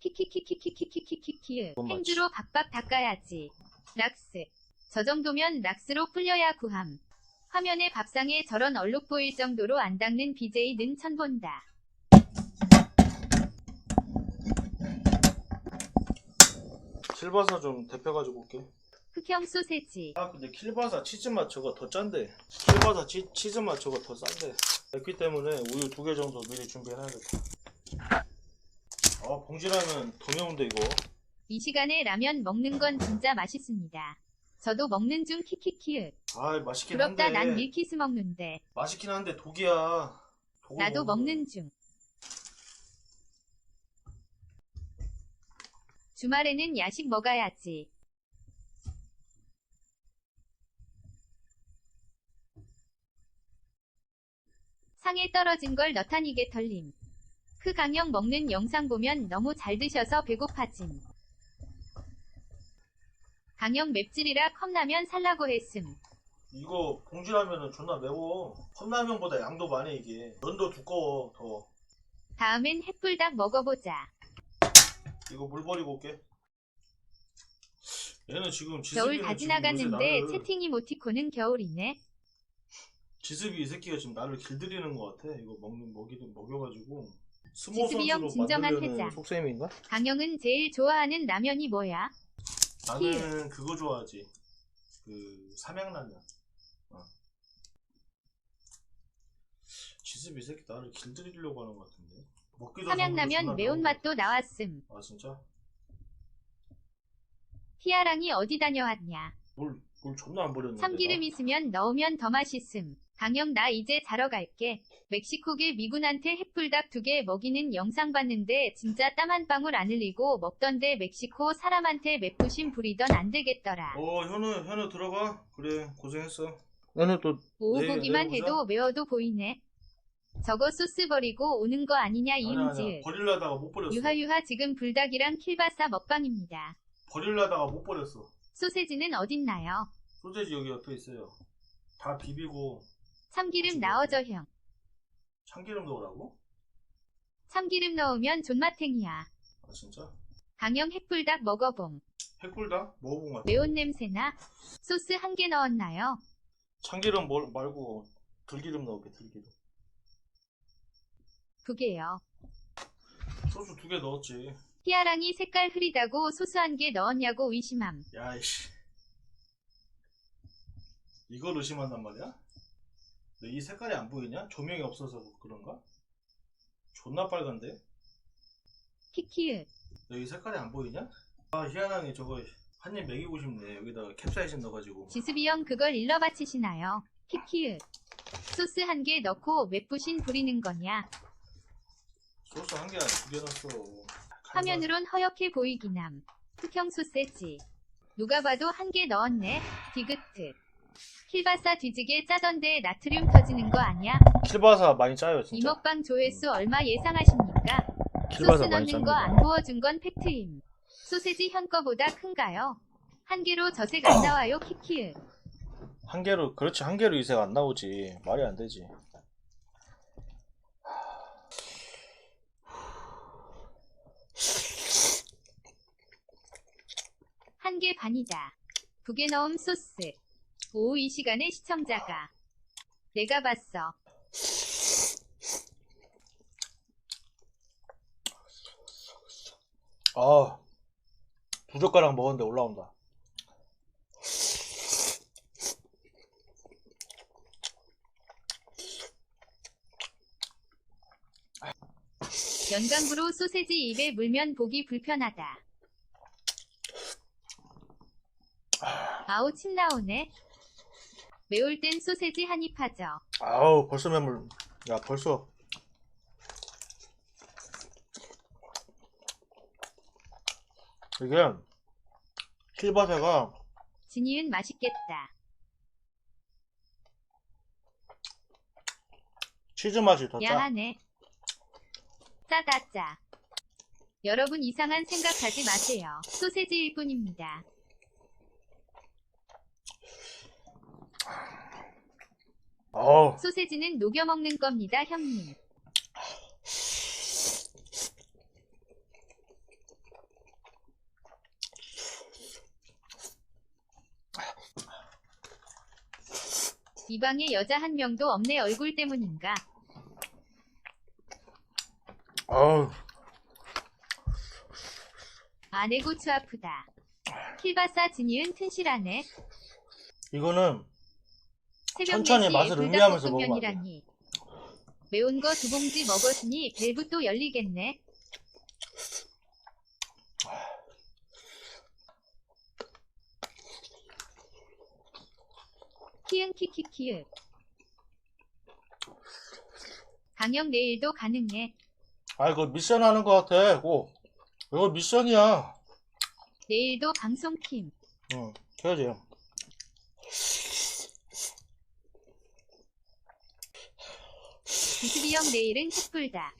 키키키키키키키키키키? 행주로 박박 닦아야지. 락스. 저 정도면 락스로 풀려야 구함. 화면에 밥상에 저런 얼룩 보일 정도로 안 닦는 BJ는 천본다. 킬바사 좀 데펴가지고 올게. 흑형 소세지. 아 근데 킬바사 저거 더 짠데. 킬바사 치, 치즈맛 저거 더 싼데. 그렇기 때문에 우유 두개 정도 미리 준비해놔야겠다. 아 봉지라면 더 매운데 이거. 이 시간에 라면 먹는 건 진짜 맛있습니다. 저도 먹는 중 키키키으. 아 맛있긴 부럽다 한데. 난 밀키스 먹는데. 맛있긴 한데 독이야. 독을 나도. 먹는 중. 주말에는 야식 먹어야지. 상에 떨어진 걸 너타니게 털림. 그 강영 먹는 영상 보면 너무 잘 드셔서 배고파짐. 강영 맵찔이라 컵라면 살라고 했음. 이거 봉지라면은 존나 매워. 컵라면보다 양도 많이 이게. 면도 두꺼워 더. 다음엔 햇불닭 먹어보자. 이거 물 버리고 올게. 얘는 지금 지습이 겨울 다 지나갔는데 채팅 이모티콘은 겨울이네. 지습이 이 새끼가 지금 나를 길들이는 것 같아. 이거 먹는 먹이든 먹여가지고 지습이 형 선수로 진정한 회장. 속셈인가? 강영은 제일 좋아하는 라면이 뭐야? 나는 그거 좋아하지. 그 삼양라면. 어. 이 새끼 나를 길들이려고 하는 것 같은데. 먹기도 삼양라면 매운맛도 나왔음. 아 진짜? 티아랑이 어디 다녀왔냐? 뭘, 뭘 존나 안 버렸는데. 참기름 있으면 넣으면 더 맛있음. 강영 나 이제 자러 갈게. 멕시코계 미군한테 햇불닭 두 개 먹이는 영상 봤는데 진짜 땀 한 방울 안 흘리고 먹던데 멕시코 사람한테 맵부심 부리던 안 되겠더라. 어 현우 현우 들어가. 그래 고생했어. 현우 또 내일 해도 매워도 보이네. 저거 소스 버리고 오는 거 아니냐 이응지을. 버릴라다가 못 버렸어. 유하유하 지금 불닭이랑 킬바사 먹방입니다. 버릴라다가 못 버렸어. 소세지는 어딨나요? 소세지 여기 옆에 있어요. 다 비비고 참기름 나어져 형. 참기름 넣으라고? 참기름 넣으면 존맛탱이야. 아 진짜? 강영 햇불닭 먹어봄. 핵불다? 먹어본 것 같아. 매운 냄새나? 소스 한 개 넣었나요? 참기름 뭘 말고 들기름 넣을게 들기름. 두 개요. 소스 두 개 넣었지. 피아랑이 색깔 흐리다고 소스 한 개 넣었냐고 의심함. 야이씨. 이걸 의심한단 말이야? 너 이 색깔이 안 보이냐? 조명이 없어서 그런가? 존나 빨간데? 키키으. 너이 색깔이 안 보이냐? 아 희한하게 저거 한 입 먹이고 싶네. 여기다가 캡사이신 넣어가지고. 지수비 형 그걸 일러 바치시나요? 키키으. 소스 한 개 넣고 맵부신 부리는 거냐? 소스 한개 아니라 두개 넣었어. 화면으론 허옇게 보이긴 함. 흑형 소세지. 누가 봐도 한 개 넣었네. 디귿트. 킬바사 뒤지게 짜던데 나트륨 터지는 거 아냐? 킬바사 많이 짜요 이 먹방 조회수 얼마 예상하십니까? 소스 넣는 거안 부어준 건 팩트임. 소세지 현 거보다 큰가요? 한 개로 저색 안 나와요 키키으. 한 개로 그렇지 한 개로 이색 안 나오지 말이 안 되지 한 개 반이다. 두개 넣음 소스. 오이 시간에 시청자가. 내가 봤어. 아 두 젓가락 먹었는데 올라온다 연강부로 소세지 입에 물면 보기 불편하다. 아우 침 나오네. 매울 땐 소세지 한입 하죠. 아우 벌써 매물 야 벌써 이게 킬바사가 진이은 맛있겠다. 치즈 맛이 더 짜. 야하네. 짜다 짜. 여러분 이상한 생각하지 마세요. 소세지일 뿐입니다. 소세지는 녹여 먹는 겁니다, 형님. 이 방에 여자 한 명도 없네 얼굴 때문인가? 아우. 아내 고추 아프다. 킬바사 진이은 튼실하네. 이거는 새벽 천천히 4시에 맛을 음미하면서 불닭볶음면이라니. 매운 거 두 봉지 먹었으니 밸브 또 열리겠네. 키읔 키키키읔. 강영 내일도 가능해. 아, 이거 미션 하는 것 같아. 꼭. 이거 미션이야. 내일도 방송킴. 응, 해야지. 비스비형 내일은 햇불닭.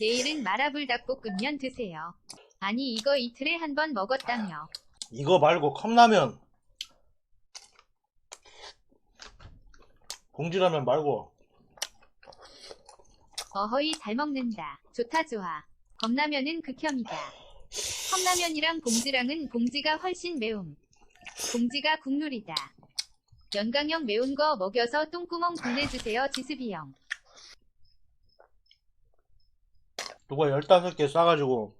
내일은 마라불닭볶음면 드세요. 아니 이거 이틀에 한 번 먹었다며. 이거 말고 컵라면. 봉지라면 말고. 어허이 잘 먹는다. 좋다 좋아. 겁라면은 극혐이다. 컵라면이랑 봉지랑은 봉지가 훨씬 매움. 봉지가 국룰이다. 연강형 매운 거 먹여서 똥구멍 보내주세요 지스비형. 누가 15개 싸가지고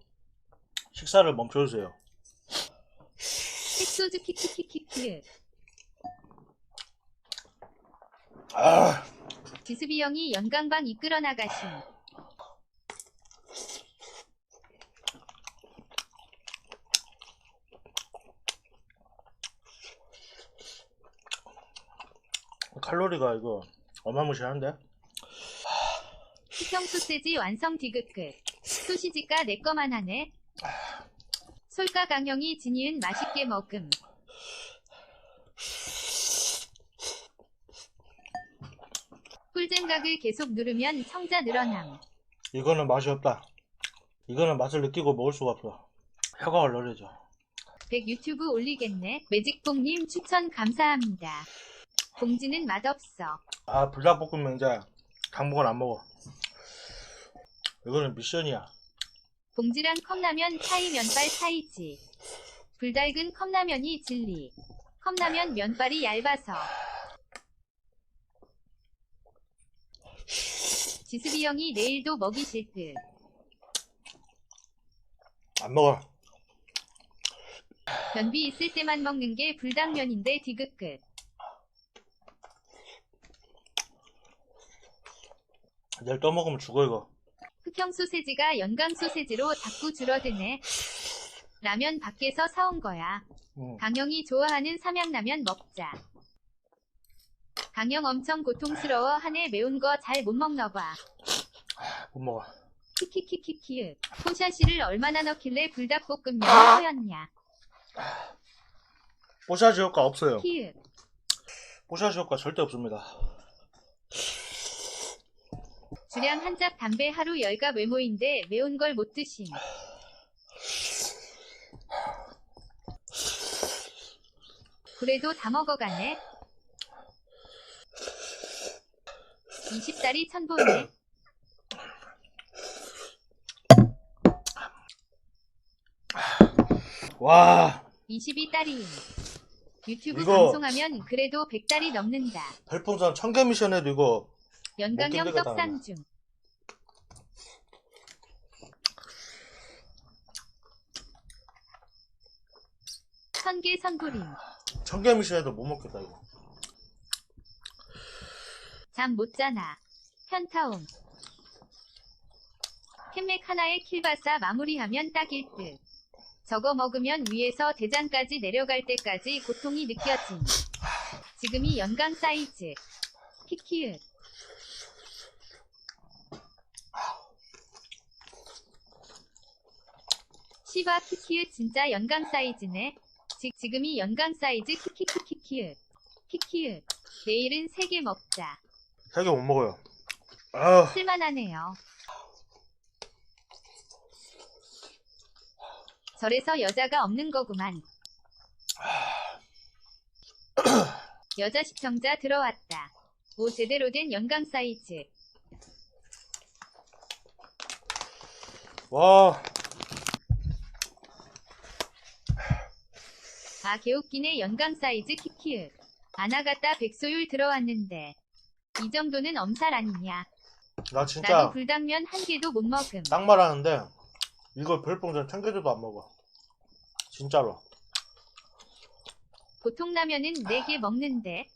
식사를 멈춰주세요. 핵소주 키키키키키. 아, 지스비형이 연강방 이끌어 나가심. 칼로리가 이거 어마무시한데? 수평 소세지 완성 디귿끝. 소시지가 내 거만 하네. 솔가 강형이 진이은 맛있게 먹음. 꿀잼각을 계속 누르면 청자 늘어남. 이거는 맛이 없다. 이거는 맛을 느끼고 먹을 수가 없어. 혀가 얼얼해져. 100 유튜브 올리겠네. 매직봉님 추천 감사합니다. 봉지는 맛없어. 아, 불닭볶음면 이제 당분간 안 먹어. 이거는 미션이야. 봉지랑 컵라면 차이 면발 차이지. 불닭은 컵라면이 진리. 컵라면 면발이 얇아서. 지수비 형이 내일도 먹이실 듯. 안 먹어. 변비 있을 때만 먹는 게 불닭면인데 디귿끝. 내일 떠먹으면 죽어, 이거. 흑형 소세지가 연강 소세지로 자꾸 줄어드네. 라면 밖에서 사온 거야. 응. 강영이 좋아하는 삼양라면 먹자. 강영 엄청 고통스러워 하네 매운 거 잘 못 먹나 봐. 못 먹어. 키키키키키. 포샤시를 얼마나 넣길래 불닭볶음면이 허였냐. 뽀샤시 효과 없어요. 키읔. 뽀샤시 효과 절대 없습니다. 주량 한짭 담배 하루 열갑 외모인데 매운 걸 못 드심. 그래도 다 먹어가네. 20달이 천보네. 와, 22달이임. 유튜브 이거- 방송하면 그래도 100달이 넘는다. 별풍선 청개 미션에도 이거 연강형 떡상중. 천개 선불임. 청개 미션에도 못 먹겠다, 이거. 잠 못 자나. 현타움. 캔맥 하나에 킬바사 마무리하면 딱일 듯. 저거 먹으면 위에서 대장까지 내려갈 때까지 고통이 느껴짐. 지금이 연강 사이즈. 키키읒. 시바 키키읒 진짜 연강 사이즈네. 지, 지금이 연강 사이즈 키키키키키읒. 키키읒. 내일은 3개 먹자. 세개못 먹어요. 아, 쓸만하네요. 절에서 여자가 없는 거구만. 여자 시청자 들어왔다. 오 제대로 된 연강 사이즈. 와, 아 개웃기네 연강 사이즈 키키읒. 안 나갔다 백소율 들어왔는데. 이 정도는 엄살 아니냐. 나 진짜 나도 불당면 한 개도 못 먹음. 딱 말하는데 이걸 별풍선 천 개도 안 먹어. 진짜로. 보통 라면은 네 개 먹는데